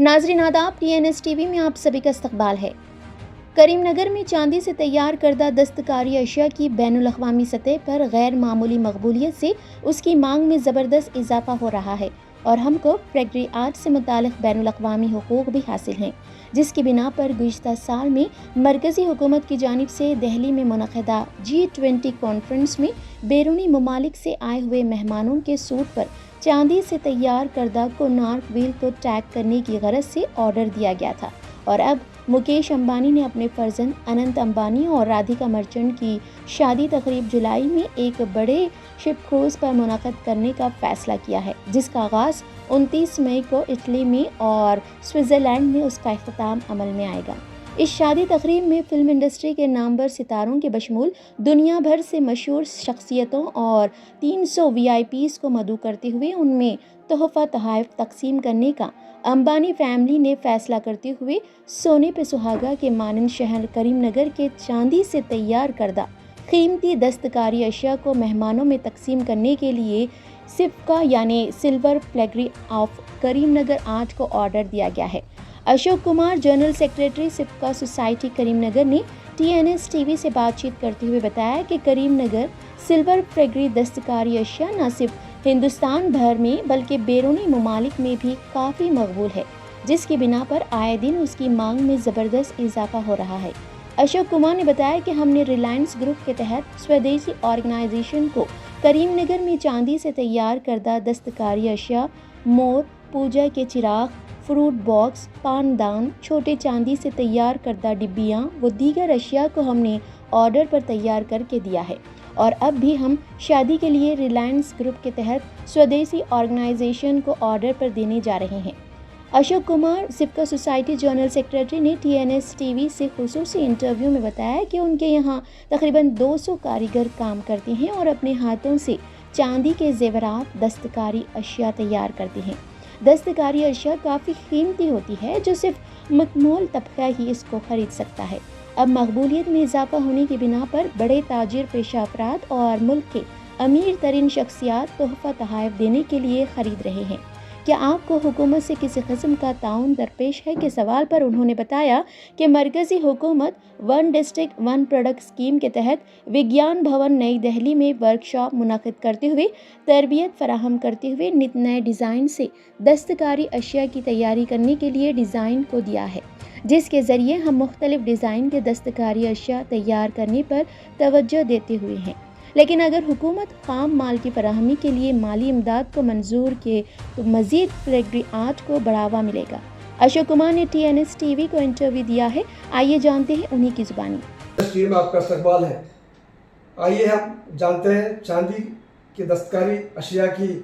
ناظرین، آداب، ٹی این ایس ٹی وی میں آپ سبھی کا استقبال ہے۔ کریم نگر میں چاندی سے تیار کردہ دستکاری اشیاء کی بین الاقوامی سطح پر غیر معمولی مقبولیت سے اس کی مانگ میں زبردست اضافہ ہو رہا ہے اور ہم کو فیکٹری آرٹ سے متعلق بین الاقوامی حقوق بھی حاصل ہیں، جس کی بنا پر گزشتہ سال میں مرکزی حکومت کی جانب سے دہلی میں منعقدہ جی ٹوینٹی کانفرنس میں بیرونی ممالک سے آئے ہوئے مہمانوں کے سوٹ پر چاندی سے تیار کردہ کونارک ویل کو ٹیک کرنے کی غرض سے آرڈر دیا گیا تھا اور اب مکیش امبانی نے اپنے فرزند اننت امبانی اور رادھیکا مرچنٹ کی شادی تقریب جولائی میں ایک بڑے شپ کروز پر منعقد کرنے کا فیصلہ کیا ہے، جس کا آغاز انتیس مئی کو اٹلی میں اور سوئٹزرلینڈ میں اس کا اختتام عمل میں آئے گا۔ اس شادی تقریب میں فلم انڈسٹری کے نامبر ستاروں کے بشمول دنیا بھر سے مشہور شخصیتوں اور تین سو وی آئی پیز کو مدعو کرتے ہوئے ان میں تحفہ تحائف تقسیم کرنے کا امبانی فیملی نے فیصلہ کرتے ہوئے سونے پہ سہاگا کے مانند شہر کریم نگر کے چاندی سے تیار کردہ قیمتی دستکاری اشیاء کو مہمانوں میں تقسیم کرنے کے لیے سفکا یعنی سلور فلیگری آف کریم نگر آرٹ کو آرڈر دیا گیا ہے۔ اشوک کمار، جنرل سیکریٹری سپکا سوسائٹی کریم نگر نے ٹی این ایس ٹی وی سے بات چیت کرتے ہوئے بتایا کہ کریم نگر، سلور فریگری دستکاری اشیاء نہ صرف ہندوستان بھر میں بلکہ بیرونی ممالک میں بھی کافی مقبول ہے، جس کی بنا پر آئے دن اس کی مانگ میں زبردست اضافہ ہو رہا ہے۔ اشوک کمار نے بتایا کہ ہم نے ریلائنس گروپ کے تحت سویدیسی آرگنائزیشن کو کریم نگر میں چاندی سے تیار کردہ دستکاری اشیاء، مور، پوجا کے چراغ فروٹ باکس پان دان چھوٹے چاندی سے تیار کردہ ڈبیاں وہ دیگر اشیاء کو ہم نے آرڈر پر تیار کر کے دیا ہے اور اب بھی ہم شادی کے لیے ریلائنس گروپ کے تحت سودیسی آرگنائزیشن کو آرڈر پر دینے جا رہے ہیں اشوک کمار سپکا سوسائٹی جنرل سیکریٹری نے ٹی این ایس ٹی وی سے خصوصی انٹرویو میں بتایا کہ ان کے یہاں تقریباً دو سو کاریگر کام کرتے ہیں اور اپنے ہاتھوں سے چاندی کے زیورات دستکاری اشیاء تیار کرتے ہیں دستکاری اشیاء کافی قیمتی ہوتی ہے جو صرف مقمول طبقہ ہی اس کو خرید سکتا ہے۔ اب مقبولیت میں اضافہ ہونے کی بنا پر بڑے تاجر پیشہ افراد اور ملک کے امیر ترین شخصیات تحفہ تحائف دینے کے لیے خرید رہے ہیں۔ کیا آپ کو حکومت سے کسی قسم کا تعاون درپیش ہے؟ کے سوال پر انہوں نے بتایا کہ مرکزی حکومت ون ڈسٹک ون پروڈکٹ اسکیم کے تحت وگیان بھون نئی دہلی میں ورکشاپ منعقد کرتے ہوئے تربیت فراہم کرتے ہوئے نت نئے ڈیزائن سے دستکاری اشیاء کی تیاری کرنے کے لیے ڈیزائن کو دیا ہے، جس کے ذریعے ہم مختلف ڈیزائن کے دستکاری اشیاء تیار کرنے پر توجہ دیتے ہوئے ہیں۔ لیکن اگر حکومت خام مال کی فراہمی کے لیے مالی امداد کو منظور کے تو مزید فلیگری آرٹ کو بڑھاوا ملے گا۔ اشوک کمار نے ٹی این ایس ٹی وی کو انٹرویو دیا ہے۔ آئیے جانتے ہیں انہی کی زبانی۔ میں آپ کا استقبال ہے۔ آئیے ہم جانتے ہیں چاندی کی دستکاری اشیاء کی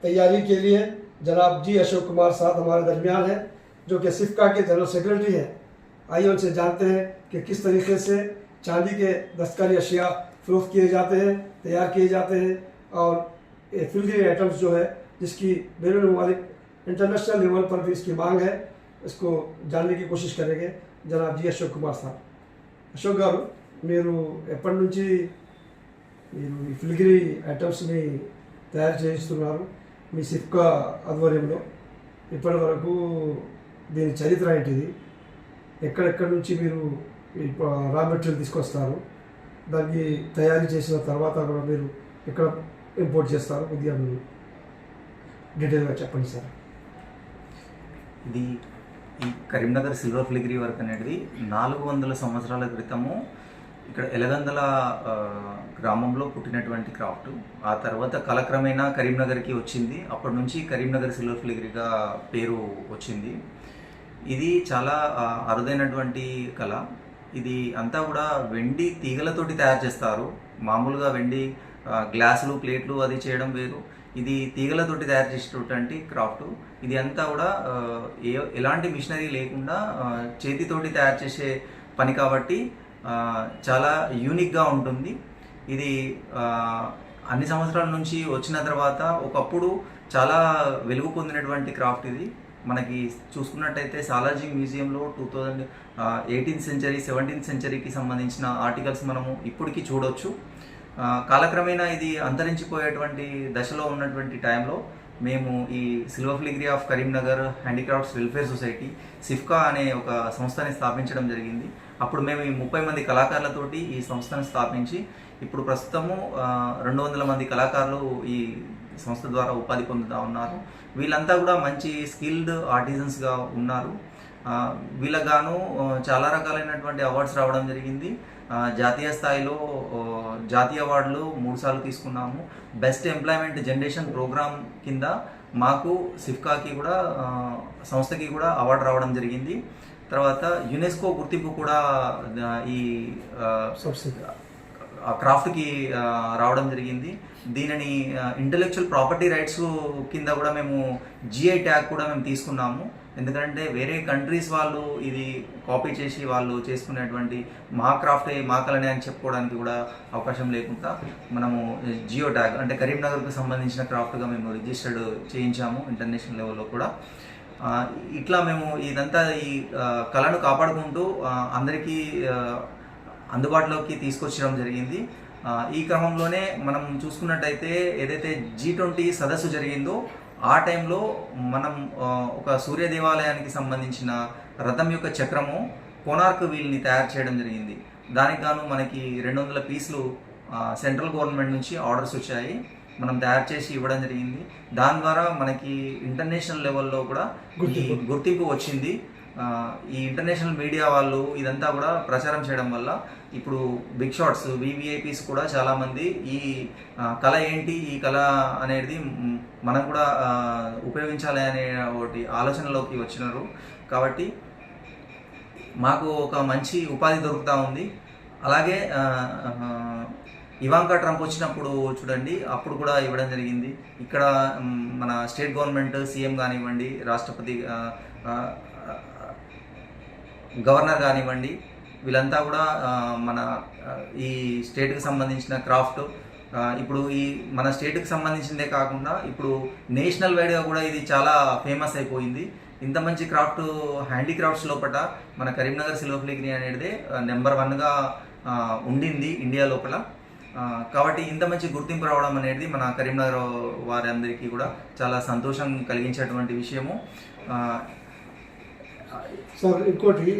تیاری کے لیے۔ جناب جی اشوک کمار ساتھ ہمارے درمیان ہے جو کہ سفکا کے جنرل سیکرٹری ہے آئیے ان سے جانتے ہیں کہ کس طریقے سے چاندی کے دستکاری اشیاء فروخت کیے جاتے ہیں، تیار کیے جاتے ہیں اور فلگری ایٹمز جو ہے، جس کی بیرون ممالک انٹرنیشنل لیول پر بھی اس کی مانگ ہے، اس کو جاننے کی کوشش کریں گے۔ جناب جی اشوک Kumar sir Ashok garu మీరు ఎప్పటి నుంచి మీరు میں ఫిలిగిరి ఐటమ్స్ని తయారు చేయిస్తున్నారు మీ సిప్కా ఆధ్వర్యంలో ఇప్పటి వరకు దీని చరిత్ర ఏంటిది ఎక్కడెక్కడి నుంచి మీరు రా మెటీరియల్ తీసుకొస్తారు దాన్ని తయారు చేసిన తర్వాత కూడా మీరు ఎక్కడ ఇంపోర్ట్ చేస్తారు? కొద్దిగా మీరు డీటెయిల్గా చెప్పండి సార్. ఇది ఈ కరీంనగర్ సిల్వర్ ఫ్లిగరీ వర్క్ అనేది నాలుగు వందల సంవత్సరాల క్రితము ఇక్కడ ఎలగందల గ్రామంలో పుట్టినటువంటి క్రాఫ్ట్. ఆ తర్వాత కాలక్రమేణా కరీంనగర్కి వచ్చింది. అప్పటి నుంచి కరీంనగర్ సిల్వర్ ఫ్లిగరీగా పేరు వచ్చింది. ఇది చాలా అరుదైనటువంటి కళ. ఇది అంతా కూడా వెండి తీగలతోటి తయారు చేస్తారు. మామూలుగా వెండి గ్లాసులు ప్లేట్లు అది చేయడం వేరు. ఇది తీగలతోటి తయారు చేసేటటువంటి క్రాఫ్ట్. ఇది అంతా కూడా ఏ ఎలాంటి మిషనరీ లేకుండా చేతితోటి తయారు చేసే పని కాబట్టి చాలా యూనిక్గా ఉంటుంది. ఇది అన్ని సంవత్సరాల నుంచి వచ్చిన తర్వాత ఒకప్పుడు చాలా వెలుగు పొందినటువంటి క్రాఫ్ట్ ఇది. మనకి చూసుకున్నట్టయితే సాలాజీ మ్యూజియంలో two thousand eighteenth century seventeenth సెంచరీకి సంబంధించిన ఆర్టికల్స్ మనము ఇప్పటికీ చూడొచ్చు. కాలక్రమేణా ఇది అంతరించిపోయేటువంటి దశలో ఉన్నటువంటి టైంలో మేము ఈ silver filigree of Karimnagar handicrafts welfare society సిఫ్కా అనే ఒక సంస్థని స్థాపించడం జరిగింది. అప్పుడు మేము ఈ ముప్పై మంది కళాకారులతోటి ఈ సంస్థను స్థాపించి ఇప్పుడు ప్రస్తుతము రెండు వందల మంది కళాకారులు ఈ సంస్థ ద్వారా ఉపాధి పొందుతూ ఉన్నారు. వీళ్ళంతా కూడా మంచి స్కిల్డ్ ఆర్టిజన్స్గా ఉన్నారు. వీళ్ళగాను వీళ్ళకు గాను చాలా రకాలైనటువంటి అవార్డ్స్ రావడం జరిగింది. జాతీయ స్థాయిలో జాతీయ అవార్డులు మూడు సార్లు తీసుకున్నాము. బెస్ట్ ఎంప్లాయ్మెంట్ జనరేషన్ ప్రోగ్రామ్ కింద మాకు సిఫ్కాకి కూడా సంస్థకి కూడా అవార్డు రావడం జరిగింది. తర్వాత యునెస్కో గుర్తింపు కూడా ఈ సబ్సిడీ క్రాఫ్ట్కి రావడం జరిగింది. దీనిని ఇంటలెక్చువల్ ప్రాపర్టీ రైట్స్ కింద కూడా మేము జిఐ ట్యాగ్ కూడా మేము తీసుకున్నాము. ఎందుకంటే వేరే కంట్రీస్ వాళ్ళు ఇది కాపీ చేసి వాళ్ళు చేసుకునేటువంటి మా క్రాఫ్ట్ మా కళనే అని చెప్పుకోవడానికి కూడా అవకాశం లేకుండా మనము జియో ట్యాగ్ అంటే కరీంనగర్కు సంబంధించిన క్రాఫ్ట్గా మేము రిజిస్టర్డ్ చేయించాము ఇంటర్నేషనల్ లెవెల్లో కూడా. ఇట్లా మేము ఇదంతా ఈ కళను కాపాడుకుంటూ అందరికీ అందుబాటులోకి తీసుకొచ్చడం జరిగింది. ఈ క్రమంలోనే మనం చూసుకున్నట్టయితే ఏదైతే జీ ట్వంటీ సదస్సు జరిగిందో ఆ టైంలో మనం ఒక సూర్య దేవాలయానికి సంబంధించిన రథం యొక్క చక్రము కోనార్క్ వీల్ని తయారు చేయడం జరిగింది. దానికి గాను మనకి రెండు వందల పీసులు సెంట్రల్ గవర్నమెంట్ నుంచి ఆర్డర్స్ వచ్చాయి. మనం తయారు చేసి ఇవ్వడం జరిగింది. దాని ద్వారా మనకి ఇంటర్నేషనల్ లెవెల్లో కూడా గుర్తింపు. వచ్చింది. ఈ ఇంటర్నేషనల్ మీడియా వాళ్ళు ఇదంతా కూడా ప్రచారం చేయడం వల్ల ఇప్పుడు బిగ్ షాట్స్ వివిఐపీస్ కూడా చాలామంది ఈ కళ ఏంటి ఈ కళ అనేది మనం కూడా ఉపయోగించాలి అనే ఒకటి ఆలోచనలోకి వచ్చినారు. కాబట్టి మాకు ఒక మంచి ఉపాధి దొరుకుతూ ఉంది. అలాగే ఇవాంకా ట్రంప్ వచ్చినప్పుడు చూడండి అప్పుడు కూడా ఇవ్వడం జరిగింది. ఇక్కడ మన స్టేట్ గవర్నమెంట్ సీఎం కానివ్వండి రాష్ట్రపతి గవర్నర్ కానివ్వండి వీళ్ళంతా కూడా మన ఈ స్టేట్కి సంబంధించిన క్రాఫ్ట్ ఇప్పుడు ఈ మన స్టేట్కి సంబంధించిందే కాకుండా ఇప్పుడు నేషనల్ వైడ్గా కూడా ఇది చాలా ఫేమస్ అయిపోయింది. ఇంత మంచి క్రాఫ్ట్ హ్యాండీక్రాఫ్ట్స్ లోపల మన కరీంనగర్ సిల్వర్ ఫ్లిగ్రీ అనేది నెంబర్ వన్గా ఉండింది ఇండియా లోపల. కాబట్టి ఇంత మంచి గుర్తింపు రావడం అనేది మన కరీంనగర్ వారందరికీ కూడా చాలా సంతోషం కలిగించేటువంటి విషయము. సార్ ఇంకోటి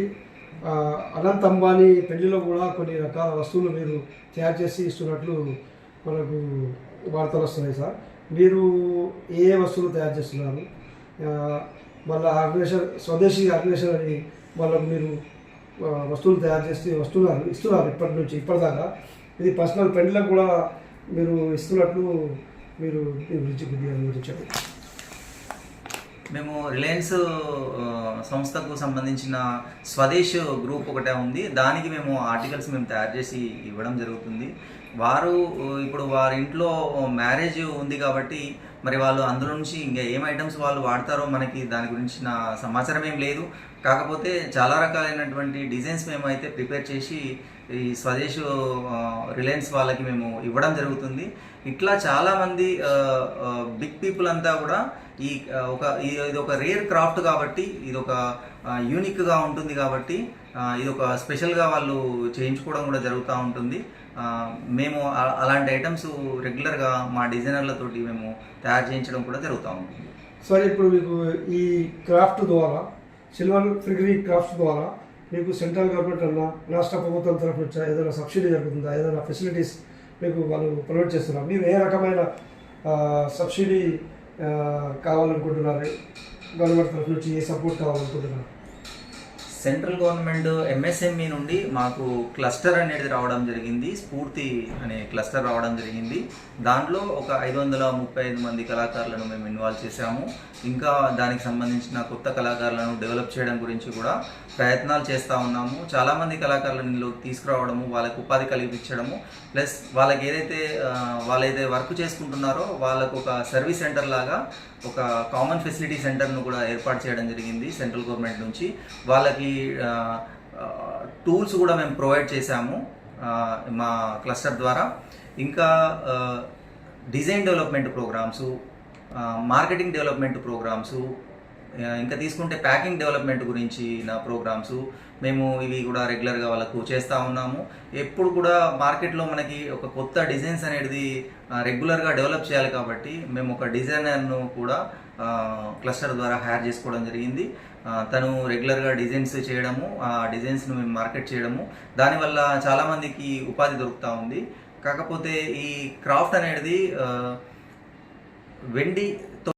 అనంత్ అంబానీ పెళ్ళిలో కూడా కొన్ని రకాల వస్తువులు మీరు తయారు చేసి ఇస్తున్నట్లు మనకు వార్తలు వస్తున్నాయి సార్. మీరు ఏ వస్తువులు తయారు చేస్తున్నారు? మళ్ళీ మళ్ళా ఆర్గనైజేషన్ స్వదేశీ ఆర్గనైజేషన్ అని మళ్ళీ మీరు వస్తువులు తయారు చేసి వస్తున్నారు ఇస్తున్నారు ఇప్పటి నుంచి ఇప్పటిదాకా. ఇది పర్సనల్ పెళ్ళిలకు కూడా మీరు ఇస్తున్నట్లు మీరు గురించి గురించి చెప్పండి మేము రిలయన్స్ సంస్థకు సంబంధించిన స్వదేశ్ గ్రూప్ ఒకటే ఉంది. దానికి మేము ఆర్టికల్స్ మేము తయారు చేసి ఇవ్వడం జరుగుతుంది. వారు ఇప్పుడు వారి ఇంట్లో మ్యారేజ్ ఉంది కాబట్టి మరి వాళ్ళు అందులో నుంచి ఇంకా ఏం ఐటమ్స్ వాళ్ళు వాడతారో మనకి దాని గురించిన సమాచారం ఏం లేదు. కాకపోతే చాలా రకాలైనటువంటి డిజైన్స్ మేమైతే ప్రిపేర్ చేసి ఈ స్వదేశ్ రిలయన్స్ వాళ్ళకి మేము ఇవ్వడం జరుగుతుంది. ఇట్లా చాలామంది బిగ్ పీపుల్ అంతా కూడా ఈ ఒక ఇది ఒక రేర్ క్రాఫ్ట్ కాబట్టి ఇది ఒక యూనిక్గా ఉంటుంది కాబట్టి ఇది ఒక స్పెషల్గా వాళ్ళు చేయించుకోవడం కూడా జరుగుతూ ఉంటుంది. మేము అలాంటి ఐటమ్స్ రెగ్యులర్గా మా డిజైనర్లతోటి మేము తయారు చేయించడం కూడా జరుగుతూ ఉంటుంది. సార్ ఇప్పుడు మీకు ఈ క్రాఫ్ట్ ద్వారా సిల్వర్ ఫిగ్రీ క్రాఫ్ట్ ద్వారా మీకు సెంట్రల్ గవర్నమెంట్ అన్నా రాష్ట్ర ప్రభుత్వం తరఫు నుంచి ఏదైనా సబ్సిడీ జరుగుతుందా? ఏదైనా ఫెసిలిటీస్ మీకు వాళ్ళు ప్రొవైడ్ చేస్తున్నారు? మీరు ఏ రకమైన సబ్సిడీ కావాలనుకుంటున్నారు. గవర్నమెంట్ తరఫు నుంచి ఏ సపోర్ట్ కావాలనుకుంటున్నారు? సెంట్రల్ గవర్నమెంట్ ఎంఎస్ఎంఈ నుండి మాకు క్లస్టర్ అనేది రావడం జరిగింది స్ఫూర్తి అనే క్లస్టర్ రావడం జరిగింది. దాంట్లో ఒక ఐదు వందల ముప్పై ఐదు మంది కళాకారులను మేము ఇన్వాల్వ్ చేశాము. ఇంకా దానికి సంబంధించిన కొత్త కళాకారులను డెవలప్ చేయడం గురించి కూడా ప్రయత్నాలు చేస్తూ ఉన్నాము. చాలామంది కళాకారులను తీసుకురావడము వాళ్ళకు ఉపాధి కల్పించడము ప్లస్ వాళ్ళకి ఏదైతే వాళ్ళైతే వర్క్ చేసుకుంటున్నారో వాళ్ళకు ఒక సర్వీస్ సెంటర్ లాగా ఒక కామన్ ఫెసిలిటీ సెంటర్ను కూడా ఏర్పాటు చేయడం జరిగింది సెంట్రల్ గవర్నమెంట్ నుంచి. వాళ్ళకి టూల్స్ కూడా మేము ప్రొవైడ్ చేశాము మా క్లస్టర్ ద్వారా. ఇంకా design development programmes marketing development programmes ఇంకా తీసుకుంటే ప్యాకింగ్ డెవలప్మెంట్ గురించి నా ప్రోగ్రామ్స్ మేము ఇవి కూడా రెగ్యులర్గా వాళ్ళకు చేస్తూ ఉన్నాము. ఎప్పుడు కూడా మార్కెట్లో మనకి ఒక కొత్త డిజైన్స్ అనేది రెగ్యులర్గా డెవలప్ చేయాలి కాబట్టి మేము ఒక డిజైనర్ను కూడా క్లస్టర్ ద్వారా హైర్ చేసుకోవడం జరిగింది. తను రెగ్యులర్గా డిజైన్స్ చేయడము ఆ డిజైన్స్ను మేము మార్కెట్ చేయడము. దానివల్ల చాలామందికి ఉపాధి దొరుకుతూ ఉంది. కాకపోతే ఈ క్రాఫ్ట్ అనేది వెండి